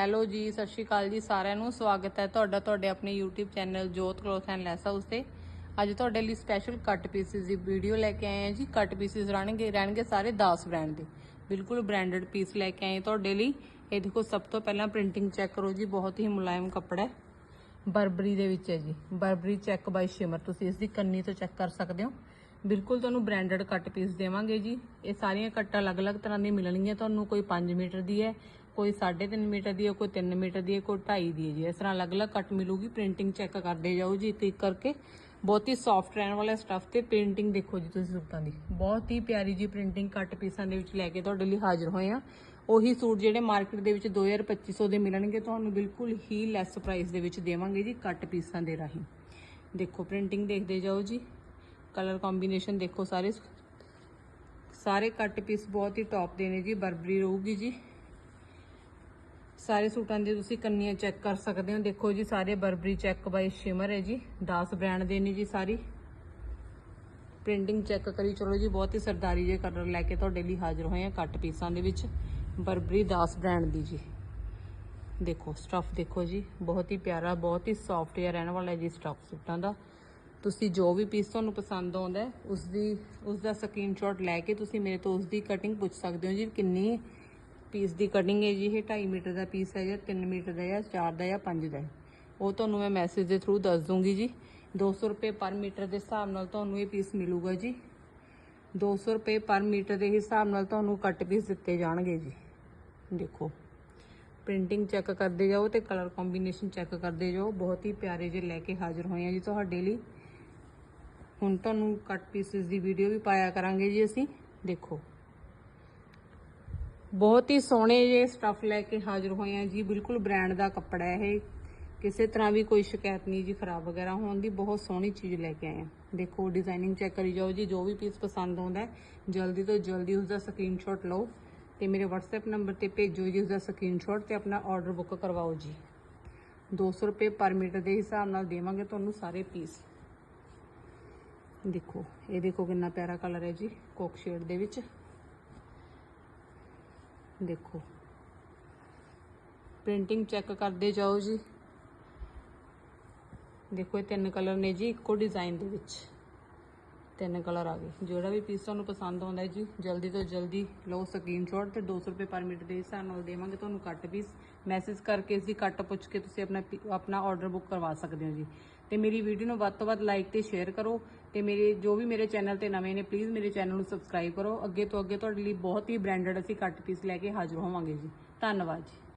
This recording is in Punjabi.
ਹੈਲੋ ਜੀ, ਸਤਿ ਸ਼੍ਰੀ ਅਕਾਲ ਜੀ ਸਾਰਿਆਂ ਨੂੰ। ਸਵਾਗਤ ਹੈ ਤੁਹਾਡਾ, ਤੁਹਾਡੇ ਆਪਣੇ YouTube channel Jot cloth and lace house ਤੇ। ਅੱਜ ਤੁਹਾਡੇ ਲਈ ਸਪੈਸ਼ਲ ਕੱਟ ਪੀਸਿਸ ਦੀ ਵੀਡੀਓ ਲੈ ਕੇ ਆਏ ਹਾਂ ਜੀ। ਕੱਟ ਪੀਸਿਸ ਰਹਿਣਗੇ ਰਹਿਣਗੇ ਸਾਰੇ 10 ਬ੍ਰਾਂਡ ਦੇ। ਬਿਲਕੁਲ ਬ੍ਰਾਂਡਡ ਪੀਸ ਲੈ ਕੇ ਆਏ ਤੁਹਾਡੇ ਲਈ। ਇਹ ਦੇਖੋ, ਸਭ ਤੋਂ ਪਹਿਲਾਂ ਪ੍ਰਿੰਟਿੰਗ ਚੈੱਕ ਕਰੋ ਜੀ, ਬਹੁਤ ਹੀ ਮੁਲਾਇਮ ਕੱਪੜਾ ਹੈ। ਬਰਬਰੀ ਦੇ ਵਿੱਚ ਹੈ ਜੀ। ਬਰਬਰੀ ਚੈੱਕ ਬਾਈ ਸ਼ਿਮਰ ਤੁਸੀਂ ਇਸ ਦੀ ਕੰਨੀ ਤੋਂ ਚੈੱਕ ਕਰ ਸਕਦੇ ਹੋ। ਬਿਲਕੁਲ ਤੁਹਾਨੂੰ ਬ੍ਰਾਂਡਡ ਕੱਟ ਪੀਸ ਦੇਵਾਂਗੇ ਜੀ। ਇਹ ਸਾਰੀਆਂ ਕੱਟਾਂ ਅਲੱਗ-ਅਲੱਗ ਤਰ੍ਹਾਂ ਦੀਆਂ ਮਿਲਣਗੀਆਂ। ਤੁਹਾਨੂੰ ਕੋਈ 5 ਮੀਟਰ ਦੀ ਹੈ ਕੋਈ 3.5 ਮੀਟਰ ਦੀ ਹੈ, ਕੋਈ 3 ਮੀਟਰ ਦੀ ਹੈ, ਕੋਈ 2.5 ਦੀ ਹੈ ਜੀ। ਇਸ ਤਰ੍ਹਾਂ ਅਲੱਗ-ਅਲੱਗ ਕੱਟ ਮਿਲੂਗੀ ਪ੍ਰਿੰਟਿੰਗ ਚੈੱਕ ਕਰਦੇ ਜਾਓ ਜੀ ਇੱਕ ਇੱਕ ਕਰਕੇ। ਬਹੁਤ ਹੀ ਸੌਫਟ ਰਹਿਣ ਵਾਲਾ ਸਟੱਫ ਤੇ ਪ੍ਰਿੰਟਿੰਗ ਦੇਖੋ ਜੀ ਤੁਸੀਂ ਸੂਟਾਂ ਦੀ। ਬਹੁਤ ਹੀ ਪਿਆਰੀ ਜੀ ਪ੍ਰਿੰਟਿੰਗ ਕੱਟ ਪੀਸਾਂ ਦੇ ਵਿੱਚ ਲੈ ਕੇ ਤੁਹਾਡੇ ਲਈ ਹਾਜ਼ਰ ਹੋਏ ਆ। ਉਹੀ ਸੂਟ ਜਿਹੜੇ ਮਾਰਕੀਟ ਦੇ ਵਿੱਚ 2250 ਦੇ ਮਿਲਣਗੇ, ਤੁਹਾਨੂੰ ਬਿਲਕੁਲ ਹੀ ਲੈਸ ਪ੍ਰਾਈਸ ਦੇ ਵਿੱਚ ਦੇਵਾਂਗੇ ਜੀ ਕੱਟ ਪੀਸਾਂ ਦੇ ਰਾਹੀਂ। ਦੇਖੋ ਪ੍ਰਿੰਟਿੰਗ ਦੇਖਦੇ ਜਾਓ ਜੀ। ਕਲਰ ਕੰਬੀਨੇਸ਼ਨ ਦੇਖੋ ਸਾਰੇ। ਸਾਰੇ ਕੱਟ ਪੀਸ ਬਹੁਤ ਹੀ ਟੌਪ ਦੇ ਨੇ ਜੀ, ਬਰਬਰੀ ਰਹੂਗੀ ਜੀ। ਸਾਰੇ ਸੂਟਾਂ ਦੇ ਤੁਸੀਂ ਕੰਨੀਆਂ ਚੈੱਕ ਕਰ ਸਕਦੇ ਹੋ। ਦੇਖੋ ਜੀ ਸਾਰੇ ਬਰਬਰੀ ਚੈੱਕ ਬਾਈ ਸ਼ਿਮਰ ਹੈ ਜੀ। 10 ਬ੍ਰਾਂਡ ਦੇ ਨੇ ਜੀ ਸਾਰੀ। ਪ੍ਰਿੰਟਿੰਗ ਚੈੱਕ ਕਰੀ ਚਲੋ ਜੀ ਬਹੁਤ ਹੀ ਸਰਦਾਰੀ ਜੇ ਕਲਰ ਲੈ ਕੇ ਤੁਹਾਡੇ ਲਈ ਹਾਜ਼ਰ ਹੋਏ ਆ ਕੱਟ ਪੀਸਾਂ ਦੇ ਵਿੱਚ। ਬਰਬਰੀ 10 ਬ੍ਰਾਂਡ ਦੀ ਜੀ। ਦੇਖੋ ਸਟਫ ਦੇਖੋ ਜੀ ਬਹੁਤ ਹੀ ਪਿਆਰਾ ਬਹੁਤ ਹੀ ਸੌਫਟ ਜਿਹਾ ਰਹਿਣ ਵਾਲਾ ਜੀ ਸਟਫ ਸੂਟਾਂ ਦਾ। ਤੁਸੀਂ ਜੋ ਵੀ ਪੀਸ ਤੁਹਾਨੂੰ ਪਸੰਦ ਆਉਂਦਾ ਹੈ, ਉਸ ਦੀ ਉਸ ਦਾ ਸਕਰੀਨਸ਼ਾਟ ਲੈ ਕੇ ਤੁਸੀਂ ਮੇਰੇ ਤੋਂ ਉਸ ਦੀ ਕਟਿੰਗ ਪੁੱਛ ਸਕਦੇ ਹੋ ਜੀ ਕਿੰਨੀ ਪੀਸ ਦੀ ਕਟਿੰਗ ਹੈ ਜੀ, ਇਹ 2.5 ਮੀਟਰ ਦਾ ਪੀਸ ਹੈ ਜਾਂ 3 ਮੀਟਰ ਦਾ ਜਾਂ 4 ਦਾ ਜਾਂ 5 ਦਾ ਉਹ ਤੁਹਾਨੂੰ ਮੈਂ ਮੈਸੇਜ ਦੇ ਥਰੂ ਦੱਸ ਦੂੰਗੀ ਜੀ। 200 ਰੁਪਏ ਪਰ ਮੀਟਰ ਦੇ ਹਿਸਾਬ ਨਾਲ ਤੁਹਾਨੂੰ ਇਹ ਪੀਸ ਮਿਲੂਗਾ ਜੀ। 200 ਰੁਪਏ ਪਰ ਮੀਟਰ ਦੇ ਹਿਸਾਬ ਨਾਲ ਤੁਹਾਨੂੰ ਕੱਟ ਪੀਸ ਦਿੱਤੇ ਜਾਣਗੇ ਜੀ। ਦੇਖੋ ਪ੍ਰਿੰਟਿੰਗ ਚੈੱਕ ਕਰਦੇ ਜਾਓ ਤੇ ਕਲਰ ਕੰਬੀਨੇਸ਼ਨ ਚੈੱਕ ਕਰਦੇ ਜਾਓ। ਬਹੁਤ ਹੀ ਪਿਆਰੇ ਜਿਹੇ ਲੈ ਕੇ ਹਾਜ਼ਰ ਹੋਏ ਆ ਜੀ ਤੁਹਾਡੇ ਲਈ। ਹੁਣ ਤੁਹਾਨੂੰ ਕੱਟ ਪੀਸਿਸ ਦੀ ਵੀਡੀਓ ਵੀ ਪਾਇਆ ਕਰਾਂਗੇ ਜੀ ਅਸੀਂ। ਦੇਖੋ ਬਹੁਤ ਹੀ ਸੋਹਣੇ ਜਿਹੇ ਸਟੱਫ ਲੈ ਕੇ ਹਾਜ਼ਰ ਹੋਏ ਆ ਜੀ। ਬਿਲਕੁਲ ਬ੍ਰਾਂਡ ਦਾ ਕੱਪੜਾ ਹੈ ਇਹ। ਕਿਸੇ ਤਰ੍ਹਾਂ ਵੀ ਕੋਈ ਸ਼ਿਕਾਇਤ ਨਹੀਂ ਜੀ, ਖਰਾਬ ਵਗੈਰਾ ਹੋਣ ਦੀ। ਬਹੁਤ ਸੋਹਣੀ ਚੀਜ਼ ਲੈ ਕੇ ਆਏ ਆ। ਦੇਖੋ ਡਿਜ਼ਾਈਨਿੰਗ ਚੈੱਕ ਕਰੀ ਜਾਓ ਜੀ, ਜੋ ਵੀ ਪੀਸ ਪਸੰਦ ਆਉਂਦਾ ਜਲਦੀ ਤੋਂ ਜਲਦੀ ਉਸ ਦਾ ਸਕਰੀਨਸ਼ਾਟ ਲਓ ਤੇ ਮੇਰੇ WhatsApp ਨੰਬਰ ਤੇ ਭੇਜੋ ਜੀ ਉਸ ਦਾ ਸਕਰੀਨਸ਼ਾਟ ਤੇ ਆਪਣਾ ਆਰਡਰ ਬੁੱਕ ਕਰਵਾਓ ਜੀ। 200 ਰੁਪਏ ਪਰ ਮੀਟਰ ਦੇ ਹਿਸਾਬ ਨਾਲ ਦੇਵਾਂਗੇ ਤੁਹਾਨੂੰ ਸਾਰੇ ਪੀਸ ਦੇਖੋ, ਇਹ ਦੇਖੋ ਕਿੰਨਾ ਪਿਆਰਾ ਕਲਰ ਹੈ ਜੀ ਕੋਕ ਸ਼ੇਡ ਦੇ ਵਿੱਚ। ਦੇਖੋ। ਪ੍ਰਿੰਟਿੰਗ ਚੈੱਕ ਕਰਦੇ ਜਾਓ ਜੀ। ਦੇਖੋ ਇਹ ਤਿੰਨ ਕਲਰ ਨੇ ਜੀ, ਇੱਕੋ ਡਿਜ਼ਾਈਨ ਦੇ ਵਿੱਚ। ਤਿੰਨ ਕਲਰ ਆ ਗਏ। ਜਿਹੜਾ ਵੀ ਪੀਸ ਤੁਹਾਨੂੰ ਪਸੰਦ ਆਉਂਦਾ ਹੈ ਜੀ, ਜਲਦੀ ਤੋਂ ਜਲਦੀ ਲਓ ਸਕਰੀਨਸ਼ਾਟ ਤੇ 200 ਰੁਪਏ ਪਰ ਮੀਟਰ ਦੇ ਹਿਸਾਬ ਨਾਲ ਦੇਵਾਂਗੇ ਤੁਹਾਨੂੰ ਕੱਟ ਪੀਸ ਮੈਸੇਜ ਕਰਕੇ ਇਸ ਦੀ ਕੱਟ ਪੁੱਛ ਕੇ ਤੁਸੀਂ ਆਪਣਾ ਪੀ- ਆਪਣਾ ਆਰਡਰ ਬੁੱਕ ਕਰਵਾ ਸਕਦੇ ਹੋ ਜੀ। ਤੇ ਮੇਰੀ ਵੀਡੀਓ ਨੂੰ ਵੱਧ ਤੋਂ ਵੱਧ ਲਾਈਕ ਤੇ ਸ਼ੇਅਰ ਕਰੋ ਤੇ ਮੇਰੇ ਜੋ ਵੀ ਮੇਰੇ ਚੈਨਲ ਤੇ ਨਵੇਂ ਨੇ ਪਲੀਜ਼ ਮੇਰੇ ਚੈਨਲ ਨੂੰ ਸਬਸਕ੍ਰਾਈਬ ਕਰੋ। ਅੱਗੇ ਤੋਂ ਅੱਗੇ ਤੁਹਾਡੇ ਲਈ ਬਹੁਤ ਹੀ ਬ੍ਰਾਂਡਡ ਅਸੀਂ ਕੱਟ ਪੀਸ ਲੈ ਕੇ ਹਾਜ਼ਰ ਹੋਵਾਂਗੇ ਜੀ। ਧੰਨਵਾਦ ਜੀ।